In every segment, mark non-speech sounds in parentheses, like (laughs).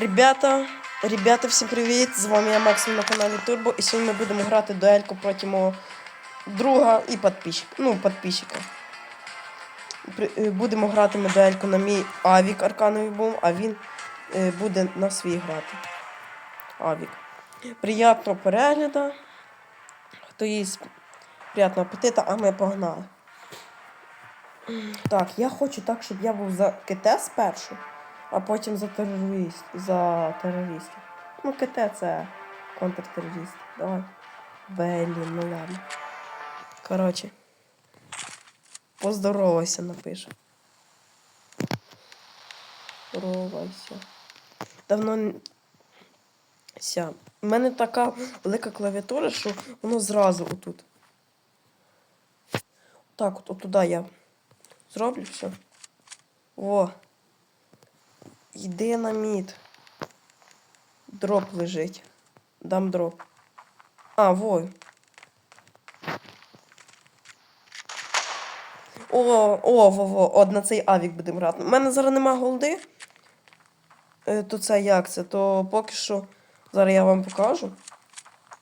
Ребята, ребята, всім привіт! З вами я Максим на каналі Турбо. І сьогодні ми будемо грати дуельку проти мого друга і підписчика. Ну, підписчика. Е, Будемо грати ми дуельку на мій Авік Аркановий бум, а він е, буде на свій грати. Авік. Приятного перегляду. Хто їсть приятного апетита, а ми погнали. Так, я хочу так, щоб я був за КТ спершу, а потім за терорист, за терористів. Ну, КТ це контртерорист. Давай. Блін, ну ладно. Коротше. Поздоровайся, напишу. Поздоровайся. Давно. Ся. У мене така велика клавіатура, що воно зразу отут. Так, от, туди я зроблю все. О. Йди на мід. Дроп лежить. Дам дроп. А, во. О, о, во, во, от на цей авік будемо грати. У мене зараз нема голди. Е, то це як це? То поки що. Зараз я вам покажу.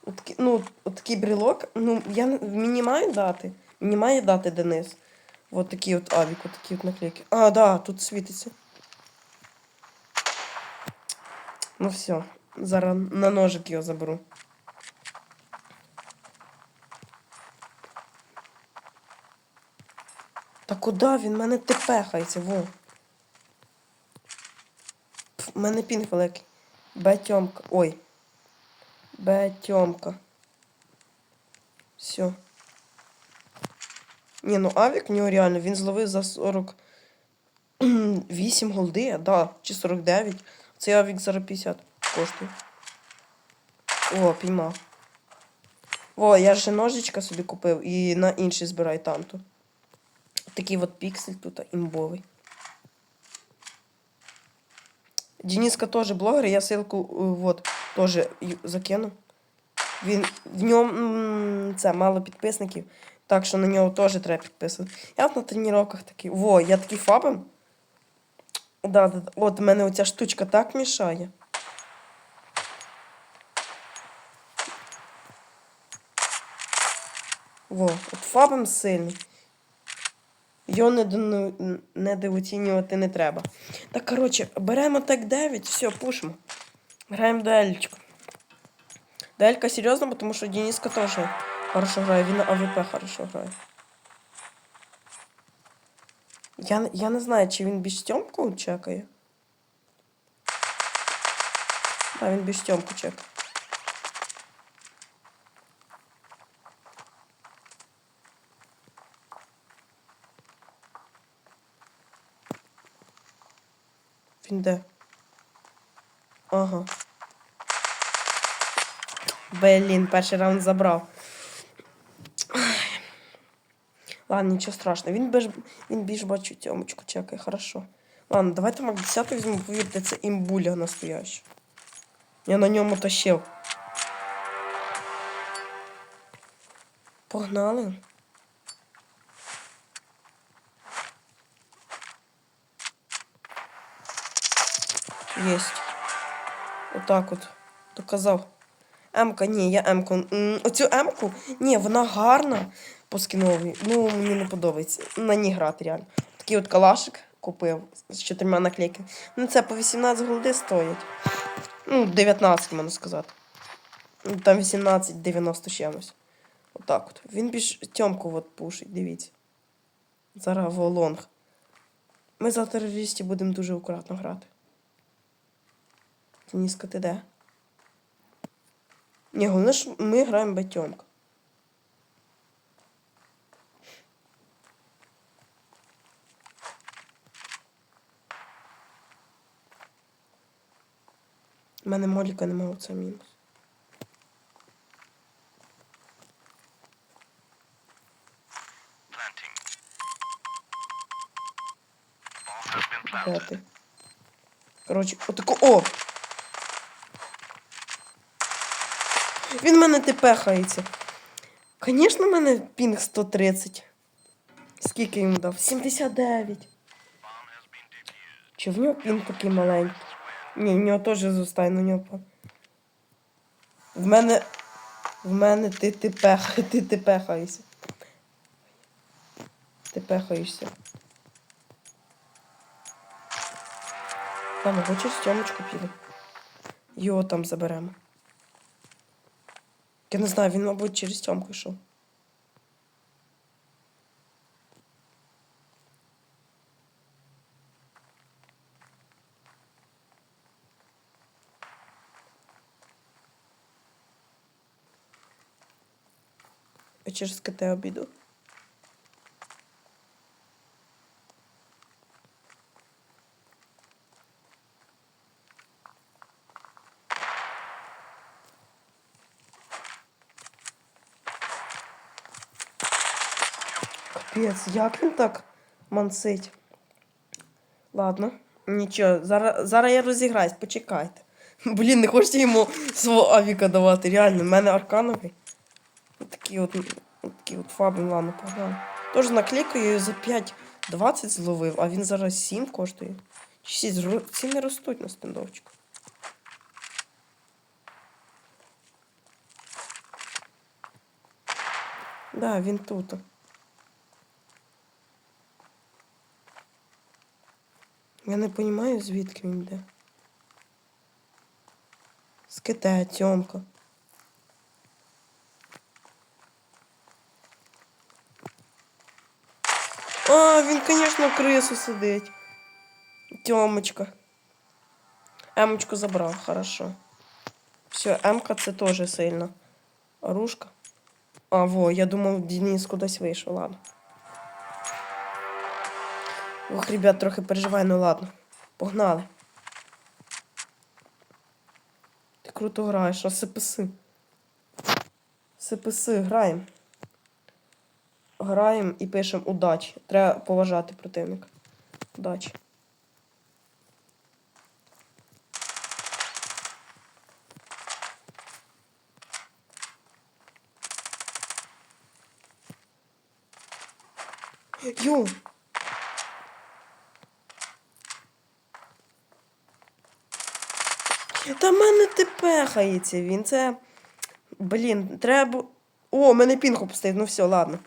Отакі, ну, от брелок. Ну, я мені має дати. Мені має дати Денис. Вот такий от авік, от такі от наклейки. А, да, тут світиться. Ну все, зараз на ножик його заберу. Та куди він? Мене тепехається, во. У мене пінг великий. Бетьомка. Ой. Бетьомка. Все. Ні, ну авік в нього реально, він зловив за 48 голди, да, чи 49. Цей авік зараз 50 коштує. О, піймав. О, я ще ножичка собі купив і на інший збирай там. Такий от піксель тут імбовий. Дениска теж блогер, я ссылку е, вот, теж закину. Він в ньому це мало підписників, так що на нього теж треба підписувати. Я на тренуваннях такий. Во, я такий фабом. Да, да. От мене оця штучка так мішає. Во, от фабом сильний. Його недооцінювати не треба. Так, коротше, беремо так 9, все, пушимо. Граємо дуельчику. Дуелька серйозно, тому що Дениска теж хорошо грає, він АВП хорошо грає. Я, я не знаю, чи він більш Тьомку чекає. Так, він більш Тьомку чекає. Він де? Ага. Блін, перший раунд забрав. Ладно, нічого страшного. Він більш, він більш бачу тьомочку чекає, хорошо. Ладно, давайте Мак 10 візьму, повірте, це імбуля настояща. Я на ньому тащив. Погнали. Єсть. Отак от. Доказав. Емка, ні, я Емку. М, Оцю Емку, ні, вона гарна по скіновій. Ну, мені не подобається. На ній грати реально. Такий от калашик купив з чотирма наклейками. Ну, це по 18 голди стоїть. Ну, 19, можна сказати. Ну, Там 18, 90 чимось. Отак от. Він більш тьомку от пушить, дивіться. Зараз волонг. Ми за терористів будемо дуже акуратно грати. Дениска, ти де? Ні, головне, що ми граємо батьомка. У мене моліка немає, це мінус. Коротше, отако. О! Він мене тепехається. Звісно, в мене пінг 130. Скільки йому дав? 79. Чи в нього пінг такий маленький? Ні, в нього теж зустай на нього. В мене. В мене ти ти пех, (laughs) ти ти пехаєшся. Ти пехаєшся. Ладно, хочеш Тьомочку піде. Його там заберемо. Я не знаю, він, мабуть, через Тьомку йшов. Я через КТ обіду. Капець, як він так мансить? Ладно, нічого, зараз, зараз я розіграюсь, почекайте. (laughs) Блін, не хочете йому свого авіка давати, реально, в мене аркановий. Такі от, такі от фаби, ладно, погнали. Тож наклікаю за 5,20 зловив, а він зараз 7 коштує. Чи 6, ціни ростуть на стендовчику. Да, він тут. Я не розумію, звідки він йде. З Китая, Тьомка. А, він, звісно, крису сидить. Тьомочка. Емочку забрав, хорошо. Все, Емка це теж сильно. Оружка. А, во, я думав, Денис кудись вийшов, ладно. Ох, ребят, трохи переживаю, ну ладно. Погнали. Ти круто граєш, а СПС. СПС, граємо. Граємо і пишемо удачі. Треба поважати противника. Удачі. Йо! Та в мене ти пехається він. Це. Блін, треба. О, мене пінг опустив. Ну все, ладно.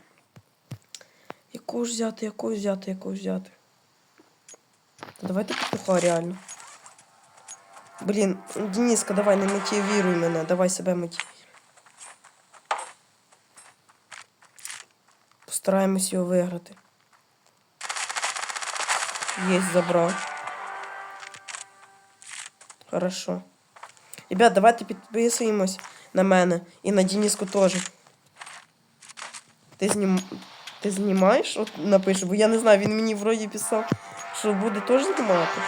Яку взяти, яку взяти, яку взяти. Та Давайте петуха реально. Блін, Дениска, давай не мотивіруй мене, давай себе мотивіруй. Постараємось його виграти. Єсть, забрав. Хорошо. Ребят, давайте підписуємось на мене і на Дениску теж. Ти знім... Ти знімаєш? От напишу, бо я не знаю, він мені вроді писав, що буде теж знімати.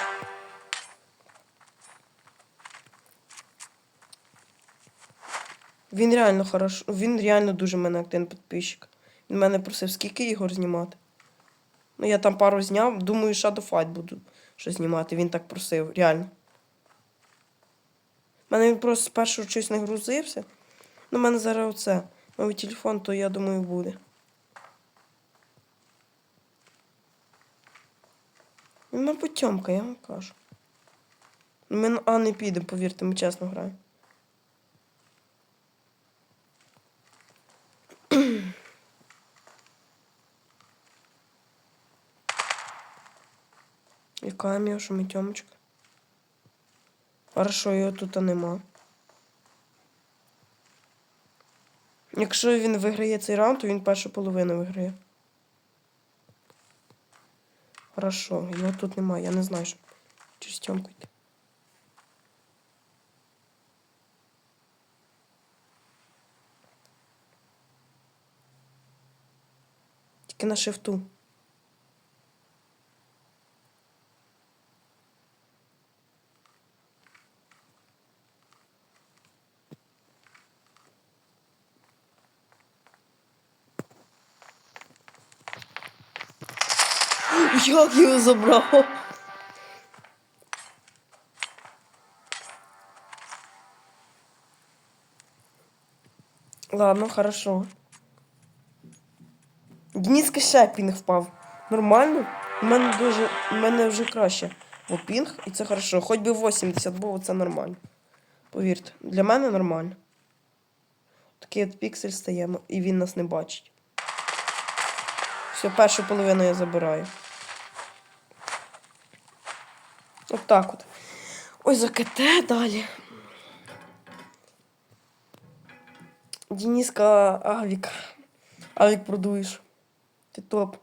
Він реально хорошо, він реально дуже мене активний підписчик. Він мене просив, скільки ігор знімати. Ну, я там пару зняв, думаю, Shadow Fight буду що знімати. Він так просив, реально. Мене він просто спершу щось не грузився. Ну, в мене зараз оце. Новий телефон, то я думаю, буде. Він, мабуть, тьомка, я вам кажу. Ми на А не підемо, повірте, ми чесно граємо. (clears throat) Яка що ми тьомочка? Хорошо, його тут нема. Якщо він виграє цей раунд, то він першу половину виграє. Хорошо, його тут немає, я не знаю, що через тьомку йти. Тільки на шифту. Як його забрав? Ладно, хорошо. Дениска ще пінг впав. Нормально? У мене дуже. У мене вже краще. О, пінг, і це хорошо. Хоч би 80 було, це нормально. Повірте, для мене нормально. Такий от піксель стаємо, і він нас не бачить. Все, першу половину я забираю. От так от. Ой, за далі. Дениска Авік. Авік продуєш. Ти топ.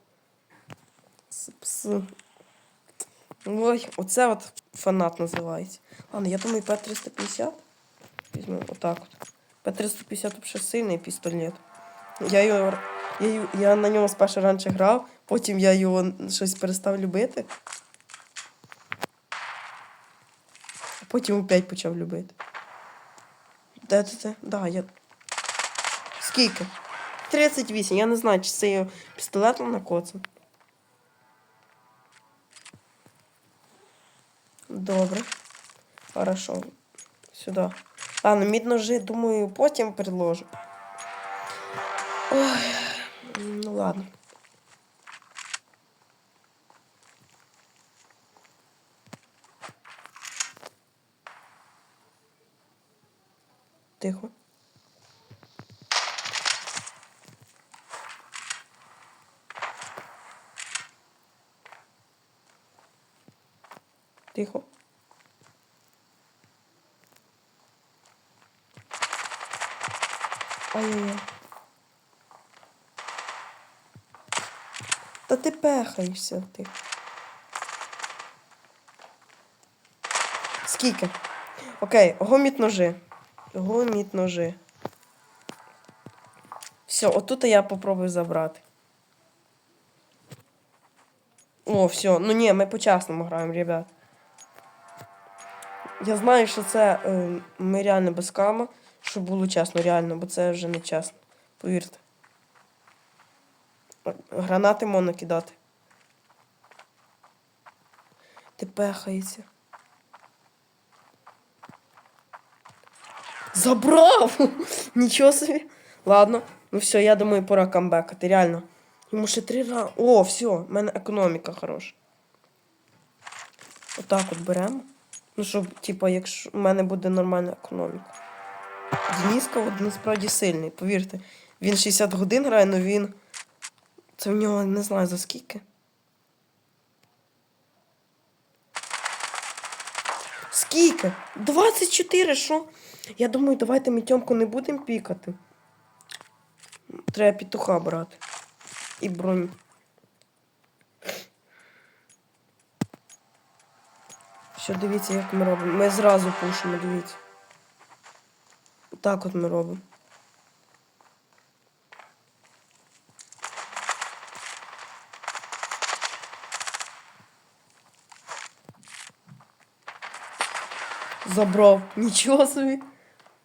Пс. Ой, оце от фанат називається. Ладно, я думаю, П-350. Візьму отак от. П-350 взагалі сильний пістолет. Я, його, я, я на ньому спершу раніше грав, потім я його щось перестав любити. А потім опять почав любити. Де ти це? Да, я. Скільки? 38. Я не знаю, чи це його пістолет на коцан. Добре. Хорошо. Сюди. Ладно, мідножи, думаю, потім предложу. Ой, ну ладно. Тихо. Тихо. Ай-яй-яй. Та ти пехаєшся ти. Скільки? Окей, гоміт ножи. Гоміт ножи. Все, отут я попробую забрати. О, все. Ну ні, ми по-чесному граємо, ребят. Я знаю, що це е, ми реально без кама, щоб було чесно, реально, бо це вже не чесно. Повірте. Гранати можна кидати. Ти пехається. Забрав! Нічого собі. Ладно, ну все, я думаю, пора камбекати, реально. Йому ще три рази. О, все, в мене економіка хороша. Отак от беремо. Ну, щоб, типа, якщо в мене буде нормальна економіка. Дениска насправді сильний, повірте. Він 60 годин грає, але він. Це в нього не знаю за скільки. Скільки? 24, що? Я думаю, давайте ми Тьомку не будемо пікати. Треба петуха брати. І бронь. Що дивіться, як ми робимо. Ми зразу пушимо, дивіться. Так от ми робимо. Забрав. Нічого собі.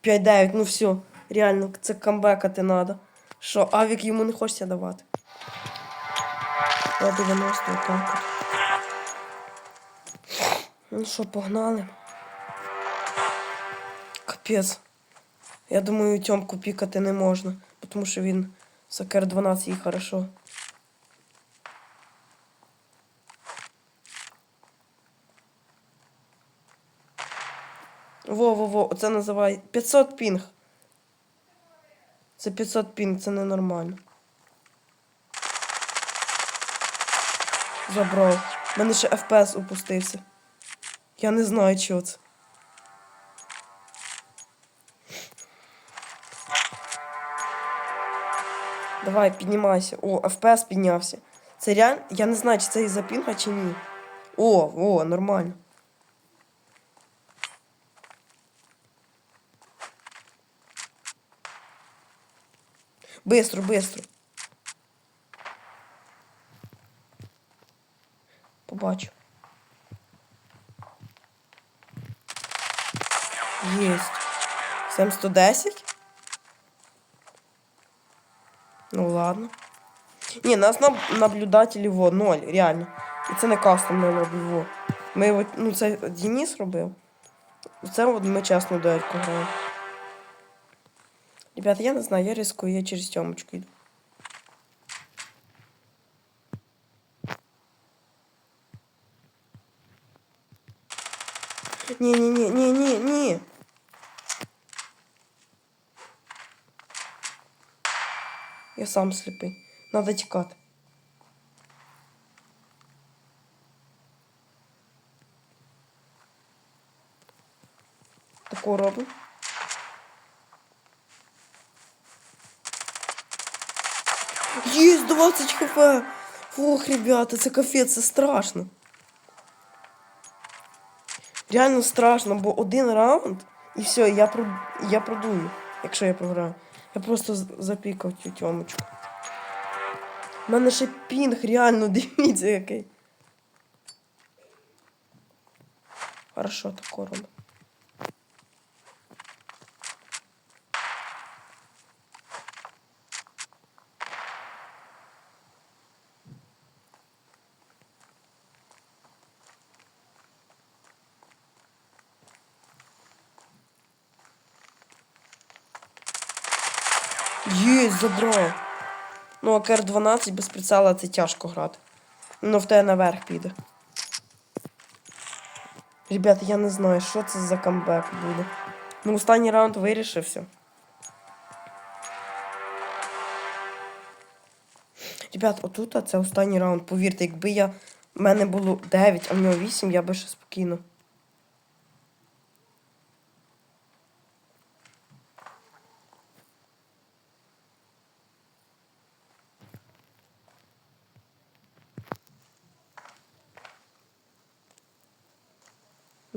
5-9, ну все. Реально, це камбекати треба. Що, авік йому не хочеться давати. 90 так. Ну що, погнали. Капець. Я думаю, Тьомку пікати не можна, тому що він Сакер 12 і хорошо. Во-во-во, оце називає 500 пінг. Це 500 пінг, це ненормально. Забрав. У мене ще FPS упустився. Я не знаю, чого це. Давай, піднімайся. О, FPS піднявся. Це реально. Я не знаю, чи це із-за пінга, чи ні. О, о, нормально. Быстро, быстро. Побачу. Єсть. 7110? Ну ладно. Ні, нас наб- наблюдателі во, ноль, реально. І це не кастомне лобі, во. Ми от, ну це Денис робив. Це от ми чесно дуельку граємо. Ребята, я не знаю, я рискую, я через тьомочку йду. Ні, ні, ні, ні, ні, ні. Я сам сліпий. Надо тікати. Таку робимо. Есть 20 хп! Ох, ребята, це капець, це страшно. Реально страшно, бо один раунд і все, я, про... я продую, якщо я програю. Я просто запікав цю тьомочку. У мене ще пінг, реально, (laughs) дивіться який. Хорошо, тако робимо. Забрав. Ну, АКР 12 без прицела це тяжко грати. Ну, в тебе наверх піде. Ребята, я не знаю, що це за камбек буде. Ну, останній раунд вирішився. Ребят, отут це останній раунд. Повірте, якби я. в мене було 9, а в нього 8, я би ще спокійно.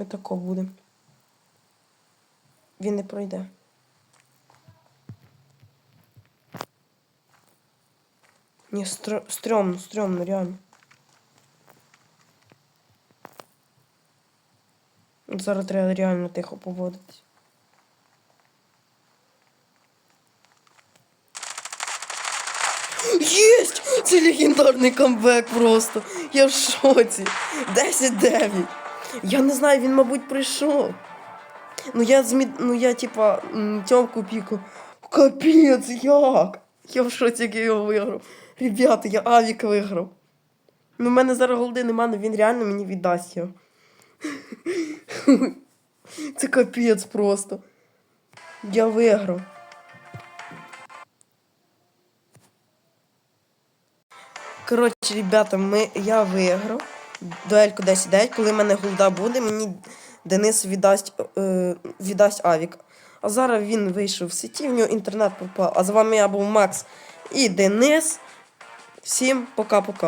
Тако будемо. Він не пройде. Ні, стр... стрьомно, стрьомно, реально. Зараз треба реально тихо поводитись. Єсть! Це легендарний камбек просто. Я в шоці. 10-9. Я не знаю, він, мабуть, прийшов. Ну я змі... ну я типа тьомку піку. Капець, як? Я в шоці, його виграв. Ребята, я Авік виграв. Ну, в мене зараз голди нема, але він реально мені віддасть його. Це капець просто. Я виграв. Коротше, ребята, ми, я виграв дуельку 10-9. Коли в мене голда буде, мені Денис віддасть, е, віддасть Авік. А зараз він вийшов в сеті, в нього інтернет попав. А з вами я був Макс і Денис. Всім пока-пока.